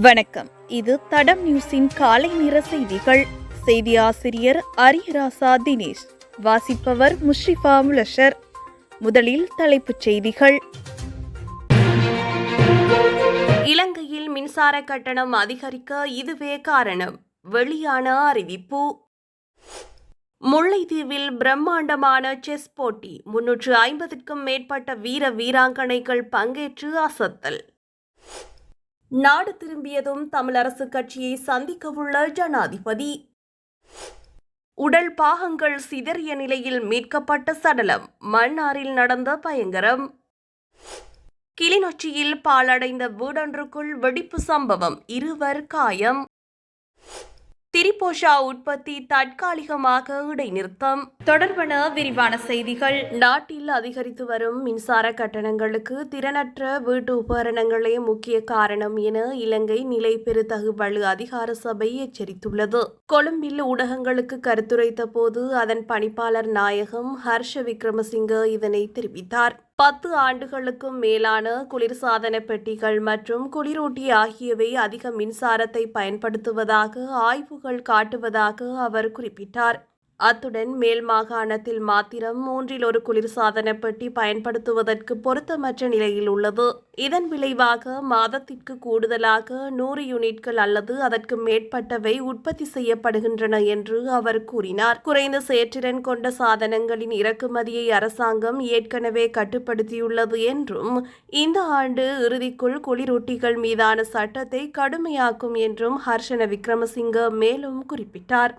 வணக்கம். இது தடம் நியூஸின் காலை நிற செய்திகள். செய்தி ஆசிரியர் அரியராசா தினேஷ். வாசிப்பவர் முஷ்ரிஃபா முலஷர். முதலில் தலைப்புச் செய்திகள். இலங்கையில் மின்சார கட்டணம் அதிகரிக்க இதுவே காரணம். வெளியான அறிவிப்பு. முல்லைத்தீவில் பிரம்மாண்டமான செஸ் போட்டி. முன்னூற்று ஐம்பதுக்கும் மேற்பட்ட வீர வீராங்கனைகள் பங்கேற்று அசத்தல். நாடு திரும்பியதும் தமிழரசு கட்சியை சந்திக்கவுள்ள ஜனாதிபதி. உடல் பாகங்கள் சிதறிய நிலையில் மீட்கப்பட்ட சடலம் மன்னாரில் நடந்த பயங்கரம். கிளிநொச்சியில் பாலடைந்த வீடொன்றுக்குள் வெடிப்பு சம்பவம் இருவர் காயம். திரிபோஷா உற்பத்தி தற்காலிகமாக இடைநிறுத்தம். தொடர்பான விரிவான செய்திகள். நாட்டில் அதிகரித்து வரும் மின்சார கட்டணங்களுக்கு திறனற்ற வீட்டு உபகரணங்களே முக்கிய காரணம் என இலங்கை நிலை பெருதகுவலு அதிகார சபை எச்சரித்துள்ளது. கொழும்பில் ஊடகங்களுக்கு கருத்துரைத்த போது அதன் பணிப்பாளர் நாயகம் ஹர்ஷ விக்ரமசிங்க இதனை தெரிவித்தார். பத்து ஆண்டுகளுக்கும் மேலான குளிர்சாதன பெட்டிகள் மற்றும் குளிரூட்டி ஆகியவை அதிக மின்சாரத்தை பயன்படுத்துவதாக ஆய்வுகள் காட்டுவதாக அவர் குறிப்பிட்டார். அத்துடன் மேல் மாகாணத்தில் மாத்திரம் மூன்றில் ஒரு குளிர்சாதன பெட்டி பயன்படுத்துவதற்கு பொருத்தமற்ற நிலையில் உள்ளது. இதன் விளைவாக மாதத்திற்கு கூடுதலாக நூறு யூனிட்கள் அல்லது அதற்கு மேற்பட்டவை உற்பத்தி செய்யப்படுகின்றன என்று அவர் கூறினார். குறைந்த செயற்றிறன் கொண்ட சாதனங்களின் இறக்குமதியை அரசாங்கம் ஏற்கனவே கட்டுப்படுத்தியுள்ளது என்றும் இந்த ஆண்டு இறுதிக்குள் குளிரூட்டிகள் மீதான சட்டத்தை கடுமையாக்கும் என்றும் ஹர்ஷன விக்ரமசிங்க மேலும் குறிப்பிட்டார்.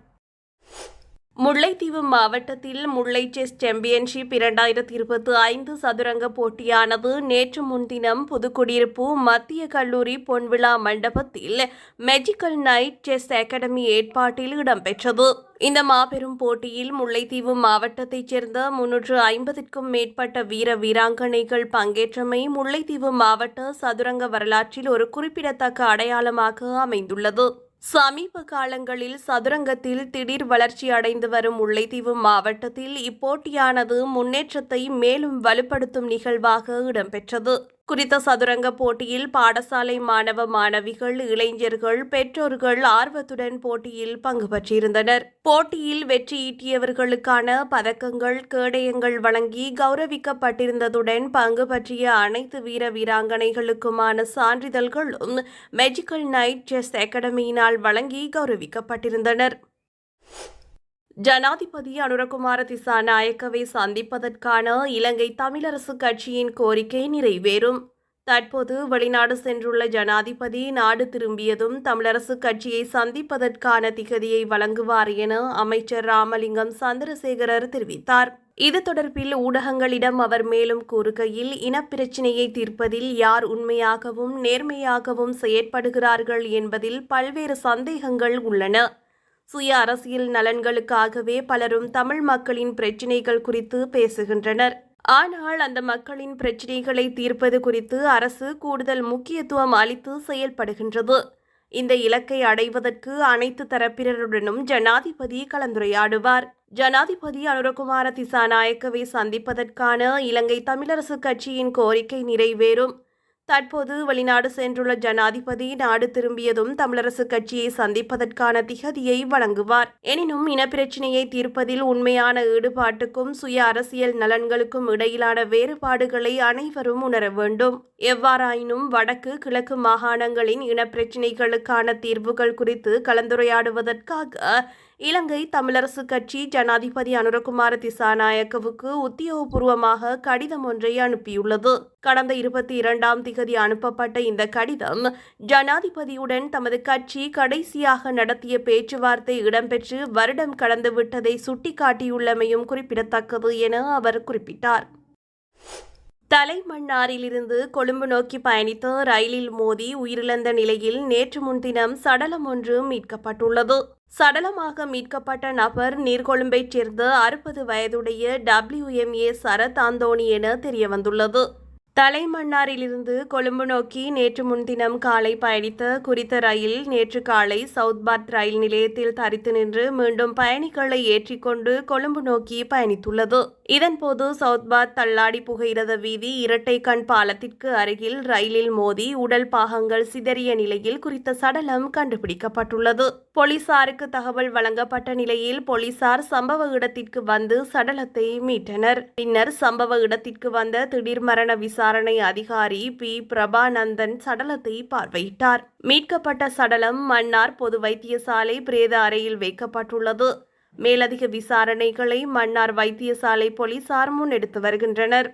முல்லைத்தீவு மாவட்டத்தில் முல்லை செஸ் சாம்பியன்ஷிப் இரண்டாயிரத்தி இருபத்தி ஐந்து சதுரங்க போட்டியானது நேற்று முன்தினம் புதுக்குடியிருப்பு மத்திய கல்லூரி பொன்விழா மண்டபத்தில் மெஜிக்கல் நைட் செஸ் அகாடமி ஏற்பாட்டில் இடம்பெற்றது. இந்த மாபெரும் போட்டியில் முல்லைத்தீவு மாவட்டத்தைச் சேர்ந்த முன்னூற்று ஐம்பதுக்கும் மேற்பட்ட வீர வீராங்கனைகள் பங்கேற்றமை முல்லைத்தீவு மாவட்ட சதுரங்க வரலாற்றில் ஒரு குறிப்பிடத்தக்க அடையாளமாக அமைந்துள்ளது. சமீப காலங்களில் சதுரங்கத்தில் திடீர் வளர்ச்சி அடைந்து வரும் முல்லைத்தீவு மாவட்டத்தில் இப்போட்டியானது முன்னேற்றத்தை மேலும் வலுப்படுத்தும் நிகழ்வாக இடம்பெற்றது. குறித்த சதுரங்க போட்டியில் பாடசாலை மாணவ மாணவிகள் இளைஞர்கள் பெற்றோர்கள் ஆர்வத்துடன் போட்டியில் பங்கு பெற்றிருந்தனர். போட்டியில் வெற்றியீட்டியவர்களுக்கான பதக்கங்கள் கேடயங்கள் வழங்கி கௌரவிக்கப்பட்டிருந்ததுடன் பங்கு பற்றிய அனைத்து வீர வீராங்கனைகளுக்குமான சான்றிதழ்களும் மெஜிக்கல் நைட் செஸ் அகாடமியினால் வழங்கி கௌரவிக்கப்பட்டிருந்தனர். ஜனாதிபதி அனுரகுமார திசாநாயக்கவை சந்திப்பதற்கான இலங்கை தமிழரசு கட்சியின் கோரிக்கை நிறைவேறும். தற்போது வெளிநாடு சென்றுள்ள ஜனாதிபதி நாடு திரும்பியதும் தமிழரசு கட்சியை சந்திப்பதற்கான திகதியை வழங்குவார் என அமைச்சர் ராமலிங்கம் சந்திரசேகரர் தெரிவித்தார். இது தொடர்பில் ஊடகங்களிடம் அவர் மேலும் கூறுகையில் இனப்பிரச்சினையை தீர்ப்பதில் யார் உண்மையாகவும் நேர்மையாகவும் செயற்படுகிறார்கள் என்பதில் பல்வேறு சந்தேகங்கள் உள்ளன. சுய அரசியல் நலன்களுக்காகவே பலரும் தமிழ் மக்களின் பிரச்சினைகள் குறித்து பேசுகின்றனர். ஆனால் அந்த மக்களின் பிரச்சினைகளை தீர்ப்பது குறித்து அரசு கூடுதல் முக்கியத்துவம் அளித்து செயல்படுகின்றது. இந்த இலக்கை அடைவதற்கு அனைத்து தரப்பினருடனும் ஜனாதிபதி கலந்துரையாடுவார். ஜனாதிபதி அனுரகுமார திசாநாயக்கவை சந்திப்பதற்கான இலங்கை தமிழரசு கட்சியின் கோரிக்கை நிறைவேறும். தற்போது வெளிநாடு சென்றுள்ள ஜனாதிபதி நாடு திரும்பியதும் தமிழரசு கட்சியை சந்திப்பதற்கான திகதியை வழங்குவார். எனினும் இனப்பிரச்சினையை தீர்ப்பதில் உண்மையான ஈடுபாட்டுக்கும் சுய அரசியல் நலன்களுக்கும் இடையிலான வேறுபாடுகளை அனைவரும் உணர வேண்டும். எவ்வாறாயினும் வடக்கு கிழக்கு மாகாணங்களின் இனப்பிரச்சினைகளுக்கான தீர்வுகள் குறித்து கலந்துரையாடுவதற்காக இலங்கை தமிழரசு கட்சி ஜனாதிபதி அனுரகுமார திசாநாயக்கவுக்கு உத்தியோகபூர்வமாக கடிதம் ஒன்றை அனுப்பியுள்ளது. கடந்த இருபத்தி இரண்டாம் திகதி அனுப்பப்பட்ட இந்த கடிதம் ஜனாதிபதியுடன் தமது கட்சி கடைசியாக நடத்திய பேச்சுவார்த்தை இடம்பெற்று வருடம் கடந்துவிட்டதை சுட்டிக்காட்டியுள்ளமையும் குறிப்பிடத்தக்கது என அவர் குறிப்பிட்டார். தலைமன்னாரிலிருந்து கொழும்பு நோக்கி பயணித்த ரயிலில் மோதி உயிரிழந்த நிலையில் நேற்று முன்தினம் சடலம் ஒன்று மீட்கப்பட்டுள்ளது. சடலமாக மீட்கப்பட்ட நபர் நீர்கொழும்பைச் சேர்ந்த அறுபது வயதுடைய டபிள்யூஎம்ஏ சரத் ஆந்தோணி என தெரியவந்துள்ளது. தலைமன்னாரிலிருந்து கொழும்பு நோக்கி நேற்று முன்தினம் காலை பயணித்த குறித்த ரயில் நேற்று காலை சவுத்பாத் ரயில் நிலையத்தில் தரித்து நின்று மீண்டும் பயணிகளை ஏற்றிக்கொண்டு கொழும்பு நோக்கி பயணித்துள்ளது. இதன்போது சவுத்பாத் தள்ளாடி புகையிரத வீதி இரட்டை கண் பாலத்திற்கு அருகில் ரயிலில் மோதி உடல் பாகங்கள் சிதறிய நிலையில் குறித்த சடலம் கண்டுபிடிக்கப்பட்டுள்ளது. போலீசாருக்கு தகவல் வழங்கப்பட்ட நிலையில் போலீசார் சம்பவ இடத்திற்கு வந்து சடலத்தை மீட்டனர். பின்னர் சம்பவ இடத்திற்கு வந்த திடீர் மரண விசாரணை அதிகாரி பி. பிரபானந்தன் சடலத்தை பார்வையிட்டார். மீட்கப்பட்ட சடலம் மன்னார் பொது வைத்தியசாலை பிரேத அறையில் வைக்கப்பட்டுள்ளது. மேலதிக விசாரணைகளை மன்னார் வைத்தியசாலை போலீசார் முன்னெடுத்து வருகின்றனர்.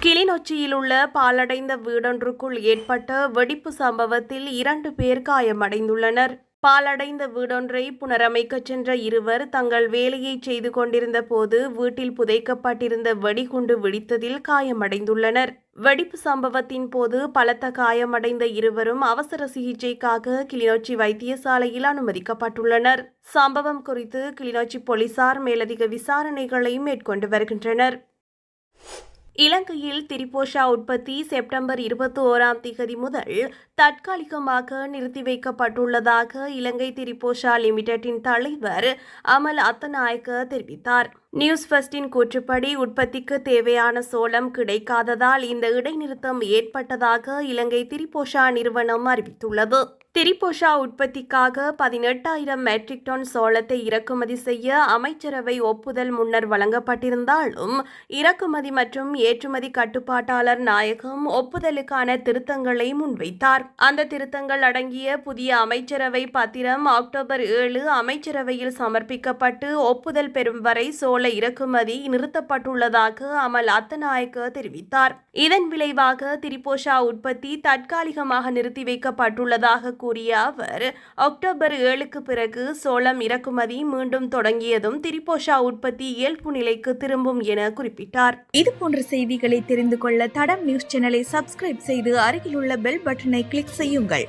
கிளிநொச்சியில் உள்ள பாலடைந்த வீடொன்றுக்குள் ஏற்பட்ட வெடிப்பு சம்பவத்தில் இரண்டு பேர் காயமடைந்துள்ளனர். பாலடைந்த வீடொன்றை புனரமைக்கச் சென்ற இருவர் தங்கள் வேலையை செய்து கொண்டிருந்த போது வீட்டில் புதைக்கப்பட்டிருந்த வெடிகுண்டு வெடித்ததில் காயமடைந்துள்ளனர். வெடிப்பு சம்பவத்தின் போது பலத்த காயமடைந்த இருவரும் அவசர சிகிச்சைக்காக கிளிநொச்சி வைத்தியசாலையில் அனுமதிக்கப்பட்டுள்ளனர். சம்பவம் குறித்து கிளிநொச்சி போலீசார் மேலதிக விசாரணைகளை மேற்கொண்டு வருகின்றனர். இலங்கையில் திரிபோஷா உற்பத்தி செப்டம்பர் இருபத்தி ஓராம் திகதி முதல் தற்காலிகமாக நிறுத்தி வைக்கப்பட்டுள்ளதாக இலங்கை திரிபோஷா லிமிடெட்டின் தலைவர் அமல் அத்தநாயக்க தெரிவித்தார். நியூஸ் ஃபர்ஸ்டின் கூற்றுப்படி உற்பத்திக்கு தேவையான சோளம் கிடைக்காததால் இந்த இடைநிறுத்தம் ஏற்பட்டதாக இலங்கை திரிபோஷா நிறுவனம் அறிவித்துள்ளது. திரிபோஷா உற்பத்திக்காக பதினெட்டாயிரம் மெட்ரிக் டன் சோளத்தை இறக்குமதி செய்ய அமைச்சரவை ஒப்புதல் முன்னர் வழங்கப்பட்டிருந்தாலும் இறக்குமதி மற்றும் ஏற்றுமதி கட்டுப்பாட்டாளர் நாயகம் ஒப்புதலுக்கான திருத்தங்களை முன்வைத்தார். அந்த திருத்தங்கள் அடங்கிய புதிய அமைச்சரவை பத்திரம் அக்டோபர் ஏழு அமைச்சரவையில் சமர்ப்பிக்கப்பட்டு ஒப்புதல் பெறும் வரை சோள இறக்குமதி நிறுத்தப்பட்டுள்ளதாக அமல் அத்தநாயக்க தெரிவித்தார். இதன் விளைவாக திரிபோஷா உற்பத்தி தற்காலிகமாக நிறுத்தி வைக்கப்பட்டுள்ளதாக கூறிய அவர் அக்டோபர் ஏழுக்கு பிறகு சோளம் இறக்குமதி மீண்டும் தொடங்கியதும் திரிபோஷா உற்பத்தி இயல்பு நிலைக்கு திரும்பும் என குறிப்பிட்டார். இது போன்ற செய்திகளை தெரிந்து கொள்ள தடம் நியூஸ் சேனலை சப்ஸ்கிரைப் செய்து அருகிலுள்ள பெல் பட்டனை கிளிக் செய்யுங்கள்.